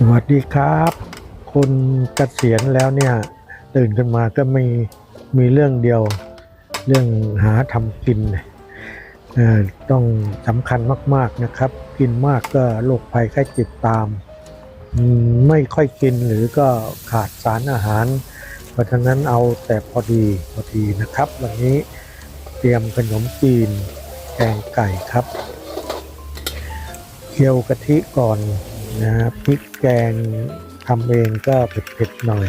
สวัสดีครับ คนเกษียณแล้วเนี่ย ตื่นขึ้นมาก็มีมีเรื่องเดียว เรื่องหาทำกินต้องสำคัญมากๆนะครับ กินมากก็โรคภัยไข้เจ็บตาม ไม่ค่อยกินหรือก็ขาดสารอาหาร เพราะฉะนั้นเอาแต่พอดีพอดีนะครับ วันนี้เตรียมขนมจีนแกงไก่ครับเคี่ยวกะทิก่อน นะพริกแกงทำเองก็เผ็ดๆหน่อย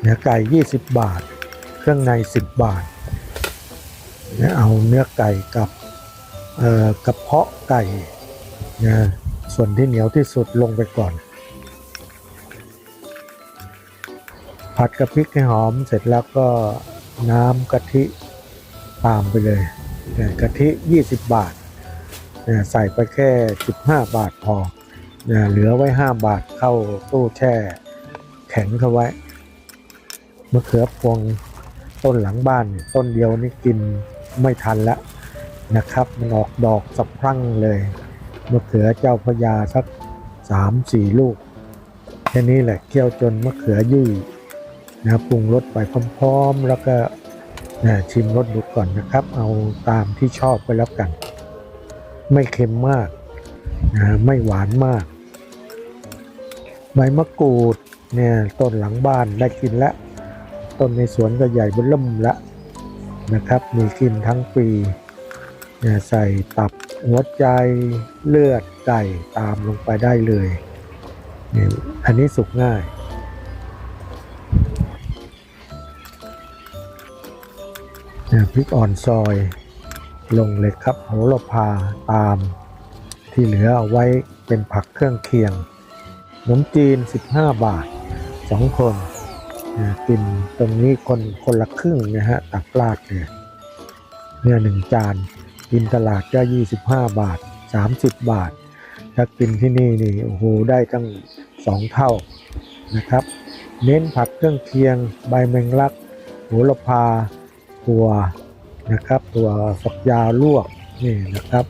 เนื้อไก่ 20 บาท เครื่องใน 10 บาทนะเอาเนื้อไก่กับกระเพาะไก่นะส่วนที่เหนียวที่สุดลงไปก่อน ผัดกระพริกให้หอมเสร็จแล้วก็น้ำกะทิตามไปเลยนี่ยกะทิ 20 บาทเนี่ยใส่ไปแค่ 15 บาทพอ นี่ยเหลือไว้ 5 บาทเข้าตู้แช่แข็งเข้าไว้มะเขือพวงต้นหลังบ้านต้นเดียวนี่กินไม่ทันแล้วนะครับ มันออกดอกสะพรั่งเลยมะเขือเจ้าพระยาสัก3-4ลูก แค่นี้แหละเคี่ยวจนมะเขือยุ่ยนะปรุงรสไปพร้อมๆ แล้วก็นะชิมรสดูก่อนนะครับ เอาตามที่ชอบไปแล้วกัน ไม่เค็มมากนะไม่หวานมาก ใบมะกรูดเนี่ยต้นหลังบ้านได้กินแล้ว ต้นในสวนก็ใหญ่เบนเริ่มละนะครับ มีกินทั้งปีเนี่ยใส่ตับหัวใจเลือดไก่ตามลงไปได้เลยเนี่ยอันนี้สุกง่ายเนี่ยพริกอ่อนซอยลงเลยครับโหระพาตามที่เหลือเอาไว้เป็นผักเครื่องเคียง นมจีน 15 บาท 2 คนนะกินตรงนี้คนคนละครึ่งนะฮะตักปลาดเนี่ยเนี่ยหนึ่งจานกินตลาดก็ 25 บาท 30 บาท ถ้ากินที่นี่นี่โอ้โหได้ตั้งสองเท่านะครับ เน้นผักเครื่องเคียง ใบแมงลักโหระพาตัวนะครับตัวฝักยาวลวกนี่นะครับ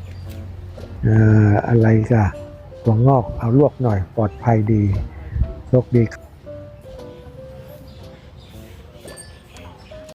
อ่ออะไรกะ ตัวงอกเอาลวกหน่อยปลอดภัยดีโชคดีครับ